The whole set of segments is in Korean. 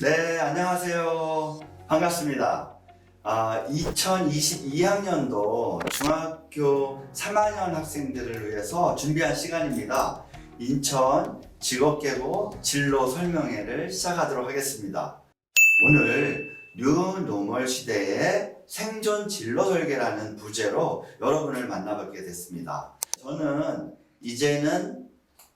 네, 안녕하세요. 반갑습니다. 아, 2022학년도 중학교 3학년 학생들을 위해서 준비한 시간입니다. 인천 직업계고 진로 설명회를 시작하도록 하겠습니다. 오늘 뉴노멀 시대의 생존 진로 설계라는 부제로 여러분을 만나뵙게 됐습니다. 저는 이제는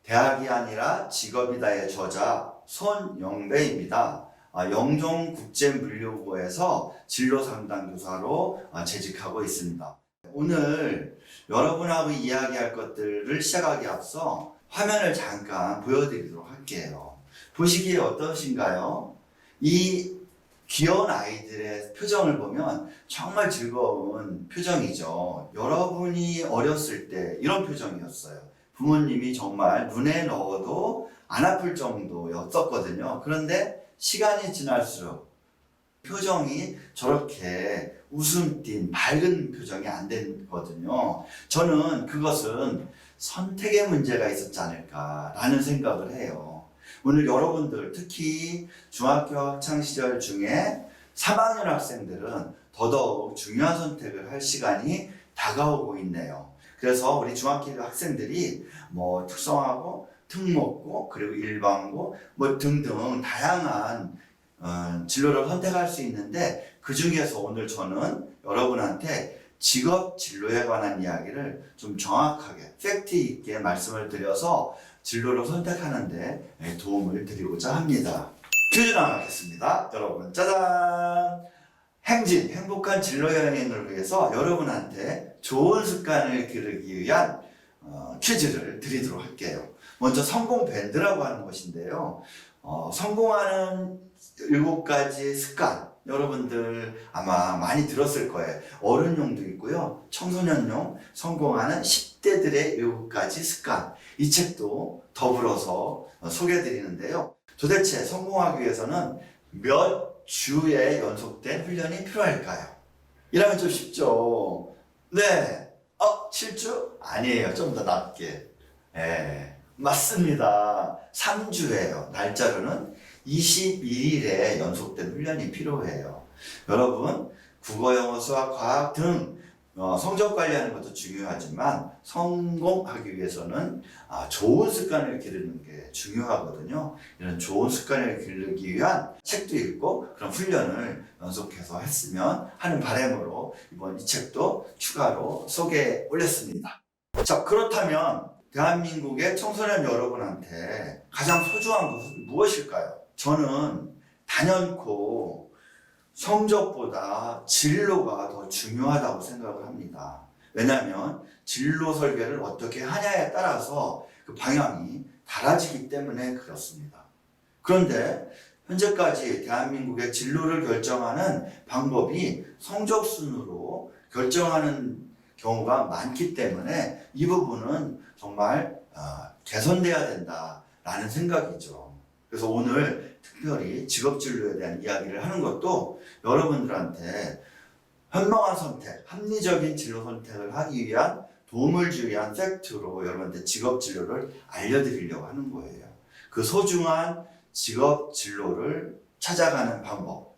대학이 아니라 직업이다의 저자 손영배입니다. 아, 영종국제물류고에서 진로 상담 교사로 아, 재직하고 있습니다. 오늘 여러분하고 이야기할 것들을 시작하기 앞서 화면을 잠깐 보여드리도록 할게요. 보시기에 어떠신가요? 이 귀여운 아이들의 표정을 보면 정말 즐거운 표정이죠. 여러분이 어렸을 때 이런 표정이었어요. 부모님이 정말 눈에 넣어도 안 아플 정도였었거든요. 그런데 시간이 지날수록 표정이 저렇게 웃음 띤 밝은 표정이 안 되거든요. 저는 그것은 선택의 문제가 있었지 않을까라는 생각을 해요. 오늘 여러분들 특히 중학교 학창 시절 중에 3학년 학생들은 더더욱 중요한 선택을 할 시간이 다가오고 있네요. 그래서 우리 중학교 학생들이 뭐 특성화고 특목고 그리고 일반고 뭐 등등 다양한 어, 진로를 선택할 수 있는데 그 중에서 오늘 저는 여러분한테 직업 진로에 관한 이야기를 좀 정확하게 팩트 있게 말씀을 드려서 진로를 선택하는데 예, 도움을 드리고자 합니다. 퀴즈 나가겠습니다. 여러분 짜잔! 행진, 행복한 진로 여행을 위해서 여러분한테 좋은 습관을 기르기 위한 어, 퀴즈를 드리도록 할게요. 먼저 성공 밴드라고 하는 것인데요. 어, 성공하는 일곱 가지 습관 여러분들 아마 많이 들었을 거예요. 어른용도 있고요. 청소년용 성공하는 10대들의 일곱 가지 습관 이 책도 더불어서 어, 소개해 드리는데요. 도대체 성공하기 위해서는 몇 주의 연속된 훈련이 필요할까요? 이러면 좀 쉽죠. 네. 어, 7주? 아니에요. 좀 더 낮게. 예. 맞습니다. 3주예요. 날짜로는 21일의 연속된 훈련이 필요해요. 여러분, 국어, 영어, 수학, 과학 등 어, 성적 관리하는 것도 중요하지만 성공하기 위해서는 아, 좋은 습관을 기르는 게 중요하거든요. 이런 좋은 습관을 기르기 위한 책도 읽고 그런 훈련을 연속해서 했으면 하는 바람으로 이번 이 책도 추가로 소개해 올렸습니다. 자, 그렇다면 대한민국의 청소년 여러분한테 가장 소중한 것은 무엇일까요? 저는 단연코 성적보다 진로가 더 중요하다고 생각을 합니다. 왜냐하면 진로 설계를 어떻게 하냐에 따라서 그 방향이 달라지기 때문에 그렇습니다. 그런데 현재까지 대한민국의 진로를 결정하는 방법이 성적 순으로 결정하는 경우가 많기 때문에 이 부분은 정말 어, 개선돼야 된다라는 생각이죠. 그래서 오늘 특별히 직업 진로에 대한 이야기를 하는 것도 여러분들한테 현명한 선택, 합리적인 진로 선택을 하기 위한 도움을 주기 위한 팩트로 여러분한테 직업 진로를 알려드리려고 하는 거예요. 그 소중한 직업 진로를 찾아가는 방법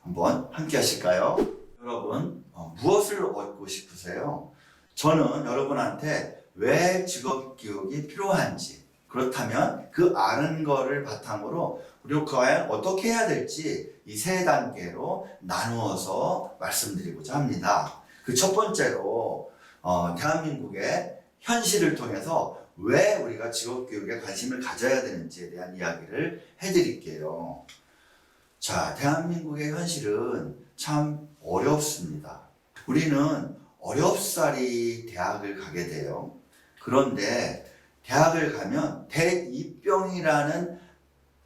한번 함께 하실까요? 여러분 어, 무엇을 얻고 싶으세요? 저는 여러분한테 왜 직업 교육이 필요한지 그렇다면 그 아는 거를 바탕으로 우리가 과연 어떻게 해야 될지 이 세 단계로 나누어서 말씀드리고자 합니다. 그 첫 번째로 어, 대한민국의 현실을 통해서 왜 우리가 직업 교육에 관심을 가져야 되는지에 대한 이야기를 해드릴게요. 자, 대한민국의 현실은 참 어렵습니다. 우리는 어렵사리 대학을 가게 돼요. 그런데 대학을 가면 대입병이라는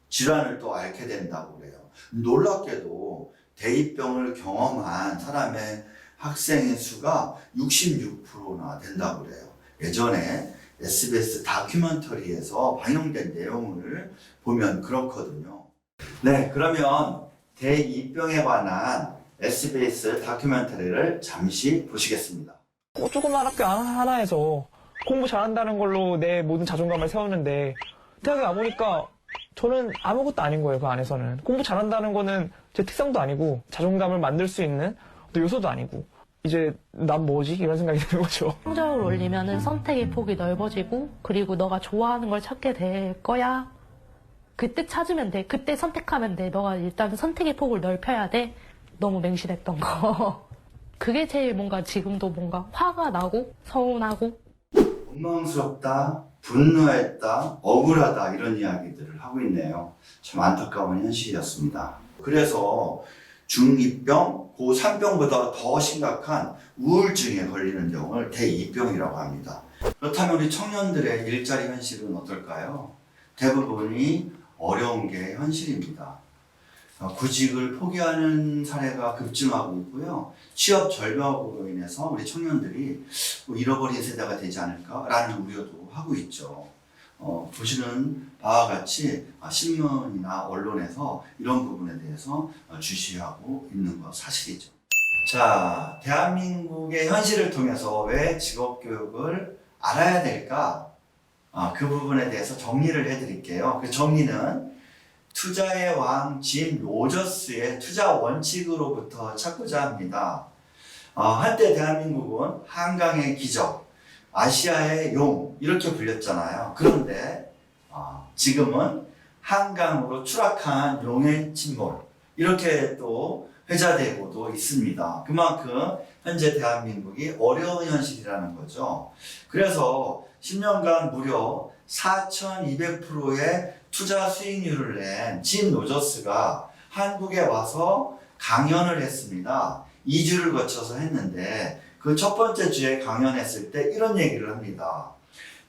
질환을 또 앓게 된다고 그래요. 놀랍게도 대입병을 경험한 사람의 학생의 수가 66%나 된다고 그래요. 예전에 SBS 다큐멘터리에서 방영된 내용을 보면 그렇거든요. 네, 그러면 대입병에 관한 SBS 다큐멘터리를 잠시 보시겠습니다. 뭐 조그만 학교 하나에서 공부 잘한다는 걸로 내 모든 자존감을 세웠는데 대학에 와보니까 저는 아무것도 아닌 거예요, 그 안에서는. 공부 잘한다는 거는 제 특성도 아니고, 자존감을 만들 수 있는 어떤 요소도 아니고, 이제, 난 뭐지? 이런 생각이 드는 거죠. 성적을 올리면은 선택의 폭이 넓어지고 그리고 너가 좋아하는 걸 찾게 될 거야. 그때 찾으면 돼. 그때 선택하면 돼. 너가 일단 선택의 폭을 넓혀야 돼. 너무 맹신했던 거. 그게 제일 뭔가 지금도 뭔가 화가 나고 서운하고 원망스럽다, 분노했다, 억울하다 이런 이야기들을 하고 있네요. 참 안타까운 현실이었습니다. 그래서 중2병, 고3병보다 더 심각한 우울증에 걸리는 경우를 대2병이라고 합니다. 그렇다면 우리 청년들의 일자리 현실은 어떨까요? 대부분이 어려운 게 현실입니다. 어, 구직을 포기하는 사례가 급증하고 있고요. 취업 절벽으로 인해서 우리 청년들이 뭐 잃어버린 세대가 되지 않을까라는 우려도 하고 있죠. 어, 보시는 바와 같이 아, 신문이나 언론에서 이런 부분에 대해서 어, 주시하고 있는 거 사실이죠. 자, 대한민국의 현실을 통해서 왜 직업교육을 알아야 될까? 아, 그 부분에 대해서 정리를 해드릴게요. 그 정리는 투자의 왕 짐 로저스의 투자 원칙으로부터 찾고자 합니다. 어, 한때 대한민국은 한강의 기적, 아시아의 용 이렇게 불렸잖아요. 그런데 어, 지금은 한강으로 추락한 용의 침몰 이렇게 또 회자되고도 있습니다. 그만큼 현재 대한민국이 어려운 현실이라는 거죠. 그래서 10년간 무려 4,200%의 투자 수익률을 낸진 로저스가 한국에 와서 강연을 했습니다. 2주를 거쳐서 했는데 그 첫 번째 주에 강연했을 때 이런 얘기를 합니다.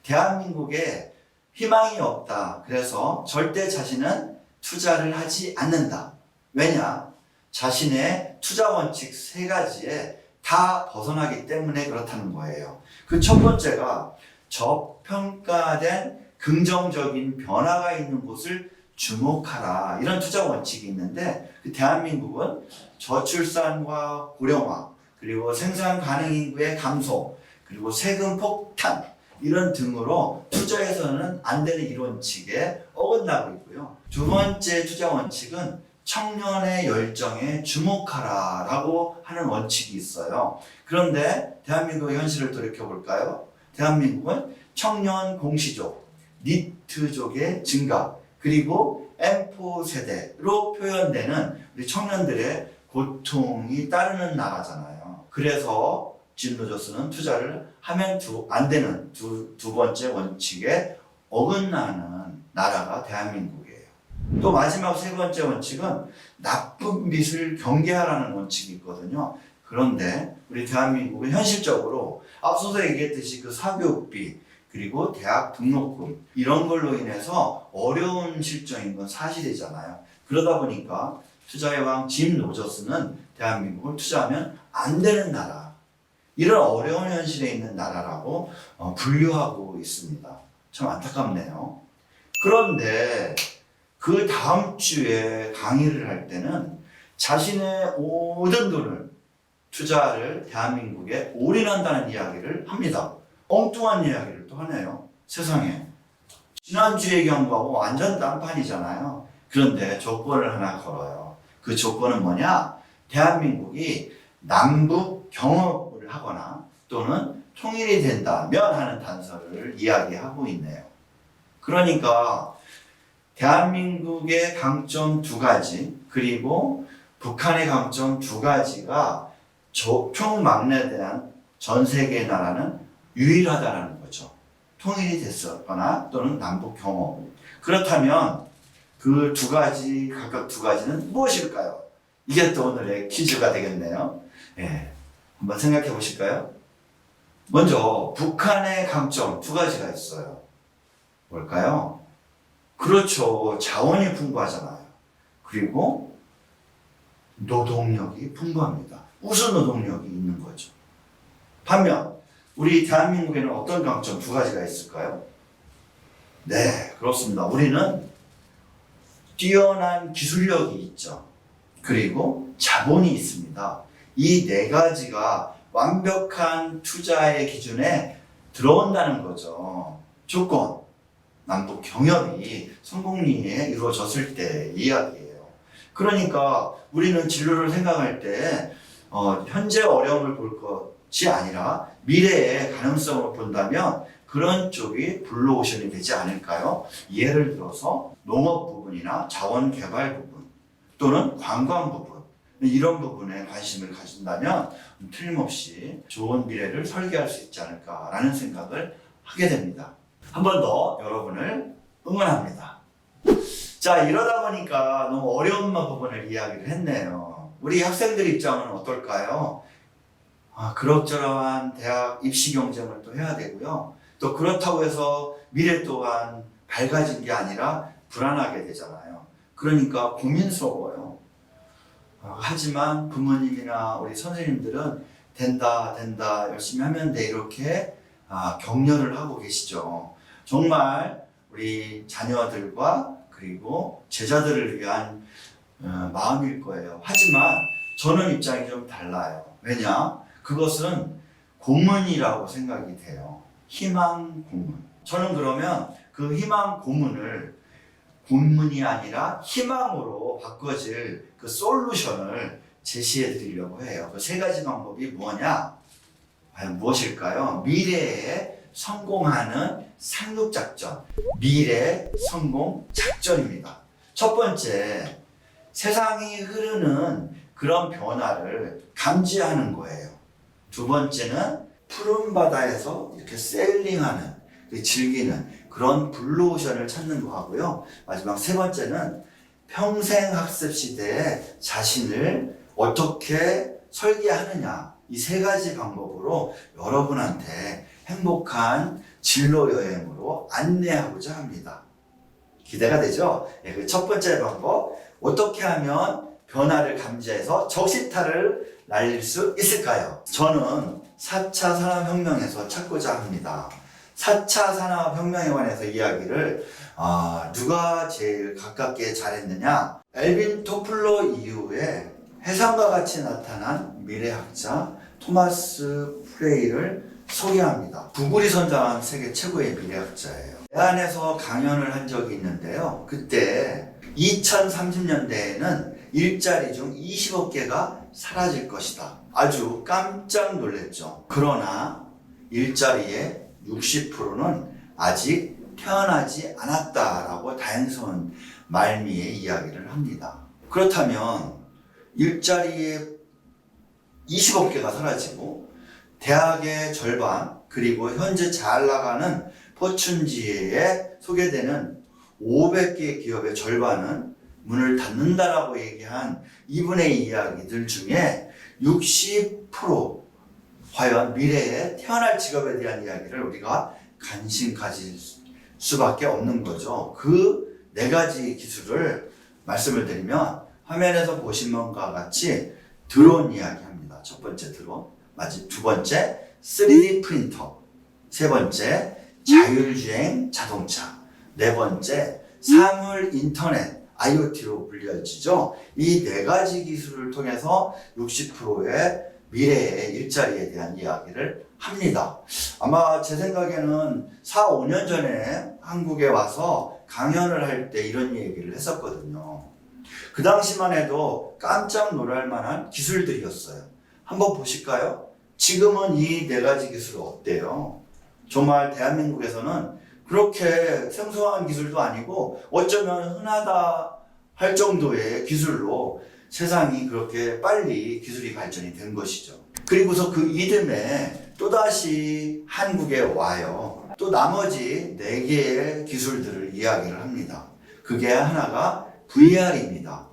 대한민국에 희망이 없다. 그래서 절대 자신은 투자를 하지 않는다. 왜냐? 자신의 투자 원칙 세 가지에 다 벗어나기 때문에 그렇다는 거예요. 그 첫 번째가 저평가된 긍정적인 변화가 있는 곳을 주목하라. 이런 투자 원칙이 있는데, 그 대한민국은 저출산과 고령화, 그리고 생산 가능 인구의 감소, 그리고 세금 폭탄, 이런 등으로 투자에서는 안 되는 이론칙에 어긋나고 있고요. 두 번째 투자 원칙은 청년의 열정에 주목하라 라고 하는 원칙이 있어요. 그런데 대한민국의 현실을 돌이켜볼까요? 대한민국은 청년 공시족, 니트족의 증가, 그리고 M4 세대로 표현되는 우리 청년들의 고통이 따르는 나라잖아요. 그래서 진 로저스는 투자를 하면 두, 안 되는 두, 두 번째 원칙에 어긋나는 나라가 대한민국이에요. 또 마지막 세 번째 원칙은 나쁜 빚을 경계하라는 원칙이 있거든요. 그런데 우리 대한민국은 현실적으로 앞서서 얘기했듯이 그 사교육비 그리고 대학 등록금 이런 걸로 인해서 어려운 실정인 건 사실이잖아요. 그러다 보니까 투자의 왕 짐 로저스는 대한민국을 투자하면 안 되는 나라 이런 어려운 현실에 있는 나라라고 어, 분류하고 있습니다. 참 안타깝네요. 그런데 그 다음 주에 강의를 할 때는 자신의 모든 돈을 투자를 대한민국에 올인한다는 이야기를 합니다. 엉뚱한 이야기를 또 하네요. 세상에. 지난주의 경우하고 완전 딴판이잖아요. 그런데 조건을 하나 걸어요. 그 조건은 뭐냐? 대한민국이 남북 경협을 하거나 또는 통일이 된다면 하는 단서를 이야기하고 있네요. 그러니까 대한민국의 강점 두 가지 그리고 북한의 강점 두 가지가 총망라대한 전 세계 나라는 유일하다라는. 통일이 됐었거나 또는 남북 경험. 그렇다면 그 두 가지 각각 두 가지는 무엇일까요? 이게 또 오늘의 퀴즈가 되겠네요. 예, 한번 생각해 보실까요? 먼저 북한의 강점 두 가지가 있어요. 뭘까요? 그렇죠. 자원이 풍부하잖아요. 그리고 노동력이 풍부합니다. 우수 노동력이 있는 거죠. 반면 우리 대한민국에는 어떤 강점 두 가지가 있을까요? 네, 그렇습니다. 우리는 뛰어난 기술력이 있죠. 그리고 자본이 있습니다. 이 네 가지가 완벽한 투자의 기준에 들어온다는 거죠. 조건. 남북 경협이 성공리에 이루어졌을 때 이야기예요. 그러니까 우리는 진로를 생각할 때 어, 현재 어려움을 볼 것이 아니라 미래의 가능성을 본다면 그런 쪽이 블루오션이 되지 않을까요? 예를 들어서 농업 부분이나 자원 개발 부분 또는 관광 부분 이런 부분에 관심을 가진다면 틀림없이 좋은 미래를 설계할 수 있지 않을까라는 생각을 하게 됩니다. 한 번 더 여러분을 응원합니다. 자, 이러다 보니까 너무 어려운 부분을 이야기를 했네요. 우리 학생들 입장은 어떨까요? 아, 그럭저럭한 대학 입시 경쟁을 또 해야 되고요. 또 그렇다고 해서 미래 또한 밝아진 게 아니라 불안하게 되잖아요. 그러니까 고민스러워요. 아, 하지만 부모님이나 우리 선생님들은 된다, 된다, 열심히 하면 돼. 이렇게 아, 격려를 하고 계시죠. 정말 우리 자녀들과 그리고 제자들을 위한 어, 마음일 거예요. 하지만 저는 입장이 좀 달라요. 왜냐? 그것은 고문이라고 생각이 돼요. 희망 고문. 저는 그러면 그 희망 고문을 고문이 아니라 희망으로 바꿔질 그 솔루션을 제시해 드리려고 해요. 그 세 가지 방법이 뭐냐? 과연 무엇일까요? 미래에 성공하는 상륙작전. 미래 성공 작전입니다. 첫 번째, 세상이 흐르는 그런 변화를 감지하는 거예요. 두 번째는 푸른 바다에서 이렇게 세일링하는, 그 즐기는 그런 블루오션을 찾는 거 하고요. 마지막 세 번째는 평생 학습 시대에 자신을 어떻게 설계하느냐. 이 세 가지 방법으로 여러분한테 행복한 진로 여행으로 안내하고자 합니다. 기대가 되죠? 예, 그첫 번째 방법, 어떻게 하면 변화를 감지해서 적시타를 날릴 수 있을까요? 저는 4차 산업혁명에서 찾고자 합니다. 4차 산업혁명에 관해서 이야기를 아, 누가 제일 가깝게 잘했느냐? 엘빈 토플러 이후에 해상과 같이 나타난 미래학자 토마스 프레이를 소개합니다. 구글이 선정한 세계 최고의 미래학자예요. 대안에서 강연을 한 적이 있는데요. 그때 2030년대에는 일자리 중 20억 개가 사라질 것이다. 아주 깜짝 놀랐죠. 그러나 일자리의 60%는 아직 태어나지 않았다라고 다행스러운 말미에 이야기를 합니다. 그렇다면 일자리의 20억 개가 사라지고 대학의 절반 그리고 현재 잘 나가는 포춘지에 소개되는 500개 기업의 절반은 문을 닫는다라고 얘기한 이분의 이야기들 중에 60% 과연 미래에 태어날 직업에 대한 이야기를 우리가 관심 가질 수밖에 없는 거죠. 그 네 가지 기술을 말씀을 드리면 화면에서 보신 것과 같이 드론 이야기합니다. 첫 번째 드론, 마지 두 번째 3D 프린터, 세 번째 자율주행 자동차, 네 번째 사물 인터넷 IoT로 불려지죠. 이 네 가지 기술을 통해서 60%의 미래의 일자리에 대한 이야기를 합니다. 아마 제 생각에는 4, 5년 전에 한국에 와서 강연을 할 때 이런 얘기를 했었거든요. 그 당시만 해도 깜짝 놀랄 만한 기술들이었어요. 한번 보실까요? 지금은 이 네 가지 기술 어때요? 정말 대한민국에서는 그렇게 생소한 기술도 아니고 어쩌면 흔하다 할 정도의 기술로 세상이 그렇게 빨리 기술이 발전이 된 것이죠. 그리고서 그 이듬해 또다시 한국에 와요. 또 나머지 네 개의 기술들을 이야기를 합니다. 그게 하나가 VR입니다.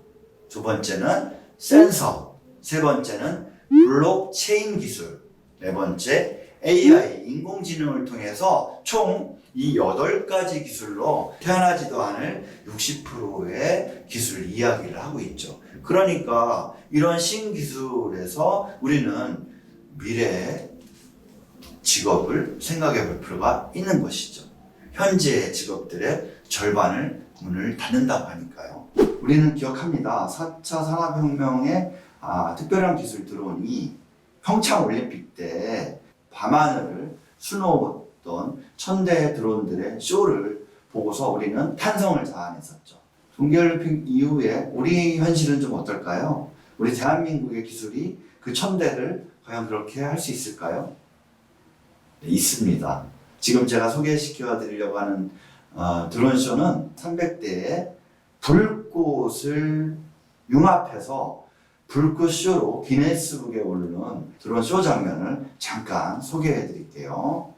두 번째는 센서, 세 번째는 블록체인 기술, 네 번째 AI, 인공지능을 통해서 총이 여덟 가지 기술로 태어나지도 않을 60%의 기술 이야기를 하고 있죠. 그러니까 이런 신기술에서 우리는 미래의 직업을 생각해 볼 필요가 있는 것이죠. 현재의 직업들의 절반을 문을 닫는다고 하니까요. 우리는 기억합니다. 4차 산업혁명의 아, 특별한 기술 드론이 평창올림픽 때 밤하늘을 수놓았던 천대 드론들의 쇼를 보고서 우리는 탄성을 자아냈었죠. 동계올림픽 이후에 우리 현실은 좀 어떨까요? 우리 대한민국의 기술이 그 천대를 과연 그렇게 할 수 있을까요? 네, 있습니다. 지금 제가 소개시켜 드리려고 하는 어, 드론쇼는 300대의 불꽃을 융합해서 불꽃쇼로 기네스북에 오르는 드론쇼 장면을 잠깐 소개해 드릴게요.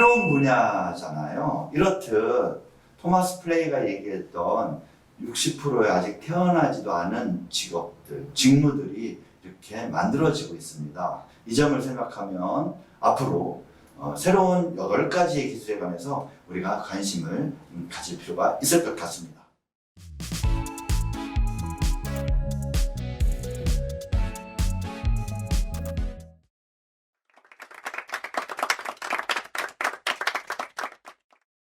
새로운 분야잖아요. 이렇듯 토마스 플레이가 얘기했던 60%의 아직 태어나지도 않은 직업들, 직무들이 이렇게 만들어지고 있습니다. 이 점을 생각하면 앞으로 어, 새로운 8가지의 기술에 관해서 우리가 관심을 음, 가질 필요가 있을 것 같습니다.